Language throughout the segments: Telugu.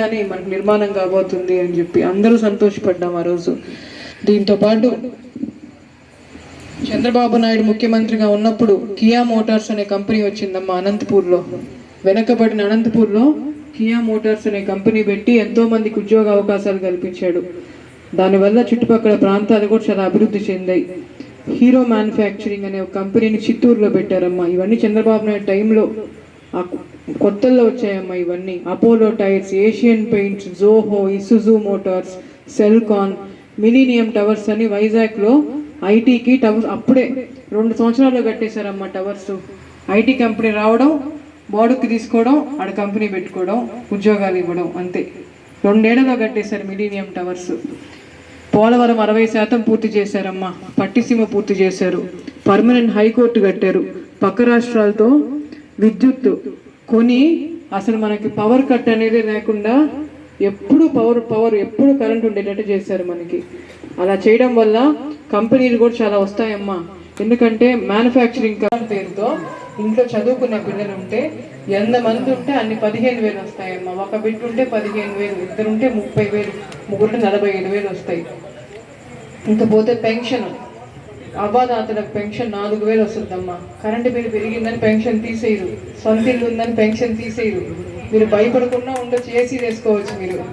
అని మనకు నిర్మాణం కాబోతుంది అని చెప్పి అందరూ సంతోషపడ్డాం ఆ రోజు. దీంతో పాటు చంద్రబాబు నాయుడు ముఖ్యమంత్రిగా ఉన్నప్పుడు కియా మోటార్స్ అనే కంపెనీ వచ్చిందమ్మా అనంతపూర్లో. వెనకబడిన అనంతపూర్లో కియా మోటార్స్ అనే కంపెనీ పెట్టి ఎంతో మందికి ఉద్యోగ అవకాశాలు కల్పించాడు. దానివల్ల చుట్టుపక్కల ప్రాంతాలు కూడా చాలా అభివృద్ధి చెందాయి. హీరో మ్యానుఫ్యాక్చరింగ్ అనే ఒక కంపెనీని చిత్తూరులో పెట్టారమ్మా. ఇవన్నీ చంద్రబాబు నాయుడు టైంలో కొత్తల్లో వచ్చాయమ్మా ఇవన్నీ. Apollo Tyres Asian Paints Zoho Isuzu Motors Celkon Millennium Towers అని వైజాగ్లో ఐటీకి టవర్స్ అప్పుడే రెండు సంవత్సరాల్లో కట్టేశారమ్మా టవర్స్. ఐటీ కంపెనీ రావడం బోర్డుకి తీసుకోవడం ఆడ కంపెనీ పెట్టుకోవడం ఉద్యోగాలు ఇవ్వడం అంతే. రెండేళ్ళలో కట్టేశారు మిలీనియం టవర్స్ పోలవరం అరవై శాతం పూర్తి చేశారమ్మా. పట్టిసీమ పూర్తి చేశారు. పర్మనెంట్ హైకోర్టు కట్టారు. పక్క రాష్ట్రాలతో విద్యుత్ కొని అసలు మనకి పవర్ కట్ అనేది లేకుండా ఎప్పుడు పవర్ పవర్ ఎప్పుడు కరెంట్ ఉండేటట్టు చేశారు మనకి. అలా చేయడం వల్ల కంపెనీలు కూడా చాలా వస్తాయమ్మా. ఎందుకంటే మ్యానుఫ్యాక్చరింగ్ పేరుతో ఇంట్లో చదువుకున్న పిల్లలు ఉంటే ఎంత మంది ఉంటే అన్ని పదిహేను వేలు వస్తాయమ్మా. ఒక బిడ్డ ఉంటే పదిహేను వేలు ఇద్దరు ఉంటే ముప్పై వేలు ముగ్గురు నలభై ఐదు వేలు వస్తాయి. ఇంకపోతే పెన్షన్. అవ్వాదాతలకు పెన్షన్ నాలుగు వేలు వస్తుందమ్మా. కరెంటు బిల్లు పెరిగిందని పెన్షన్ తీసేయరు. సొంత ఇల్లు ఉందని పెన్షన్ తీసేయరు. మీరు భయపడకుండా ఉండొచ్చు ఏసీ వేసుకోవచ్చు మీరు.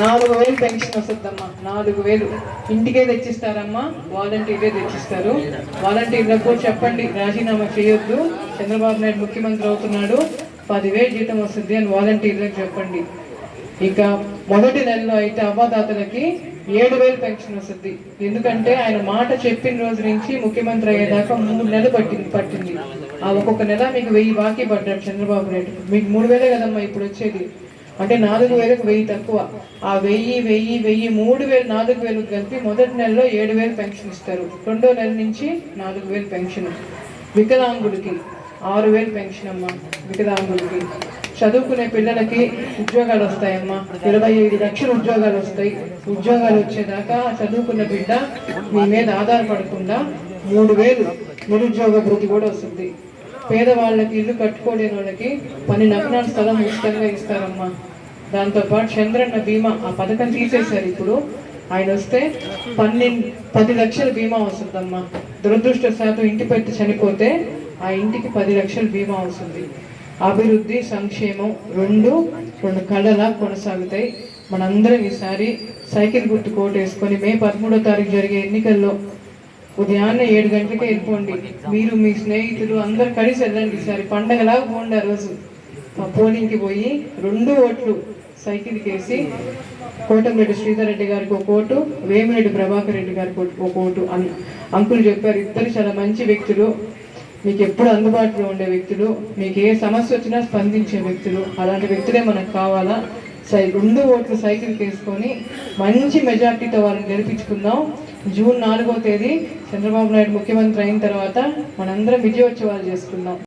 నాలుగు వేలు పెన్షన్ వస్తుందమ్మా. నాలుగు వేలు. ఇంటికే తెచ్చిస్తారమ్మా. వాలంటీర్లే తెచ్చిస్తారు. వాలంటీర్లకు చెప్పండి రాజీనామా చేయొద్దు. చంద్రబాబు నాయుడు ముఖ్యమంత్రి అవుతున్నాడు. పదివేలు జీతం వస్తుంది అని వాలంటీర్లకు చెప్పండి. ఇక మొదటి నెలలో అయితే అవ్వాదాతలకి ఏడు వేలు పెన్షన్ వస్తుంది. ఎందుకంటే ఆయన మాట చెప్పిన రోజు నుంచి ముఖ్యమంత్రి అయ్యేదాకా మూడు నెలలు పట్టింది పట్టింది. ఆ ఒక్కొక్క నెల మీకు వెయ్యి బాకీ పడ్డాడు చంద్రబాబు నాయుడు. మీకు మూడు వేలే కదమ్మా ఇప్పుడు వచ్చేది. అంటే నాలుగు వేలకు వెయ్యి తక్కువ. ఆ వెయ్యి వెయ్యి వెయ్యి మూడు వేలు నాలుగు వేలు కలిపి మొదటి నెలలో ఏడు వేలు పెన్షన్ ఇస్తారు. రెండో నెల నుంచి నాలుగు వేలు పెన్షన్. వికలాంగుడికి ఆరు వేలు పెన్షన్ అమ్మా వికలాంగుడికి. చదువుకునే పిల్లలకి ఉద్యోగాలు వస్తాయమ్మా. ఇరవై ఐదు లక్షల ఉద్యోగాలు వస్తాయి. ఉద్యోగాలు వచ్చేదాకా చదువుకున్న బిడ్డ మీ మీద ఆధారపడకుండా మూడు వేలు నిరుద్యోగ భృతి కూడా వస్తుంది. పేదవాళ్ళకి ఇల్లు కట్టుకోలేని వాళ్ళకి పని నగ్నాల స్థలం ఉచితంగా ఇస్తారమ్మా. దాంతోపాటు చంద్రన్న బీమా ఆ పథకం తీసేశారు ఇప్పుడు. ఆయన వస్తే పన్నెండు పది లక్షల బీమా వస్తుందమ్మా. దురదృష్టవశాత్తు ఇంటి పెట్టి చనిపోతే ఆ ఇంటికి పది లక్షల బీమా వస్తుంది. అభివృద్ధి సంక్షేమం రెండు రెండు కళలా కొనసాగుతాయి. మనందరం ఈసారి సైకిల్ గుర్తు కోటేసుకొని మే పదమూడో తారీఖు జరిగే ఎన్నికల్లో ఉదయాన్నే ఏడు గంటలకే వెళ్ళిపోండి. మీరు మీ స్నేహితులు అందరు కలిసి వెళ్ళండి. ఈసారి పండగలా పోండి ఆ రోజు. ఆ పోలింగ్కి పోయి రెండు ఓట్లు సైకిల్కి వేసి కోటంరెడ్డి శ్రీధర్ రెడ్డి గారికి ఒక ఓటు వేమిరెడ్డి ప్రభాకర్ రెడ్డి గారికి ఒక- ఒక ఓటు అన్ అంకులు చెప్పారు. ఇద్దరు చాలా మంచి వ్యక్తులు. మీకు ఎప్పుడు అందుబాటులో ఉండే వ్యక్తులు మీకు ఏ సమస్య వచ్చినా స్పందించే వ్యక్తులు అలాంటి వ్యక్తులే మనకు కావాలా? సై రెండు ఓట్లు సైకిల్కి వేసుకొని మంచి మెజార్టీతో వాళ్ళని గెలిపించుకుందాం. జూన్ నాలుగో తేదీ చంద్రబాబు నాయుడు ముఖ్యమంత్రి అయిన తర్వాత మనందరం విజయోత్సవాలు చేసుకుందాం.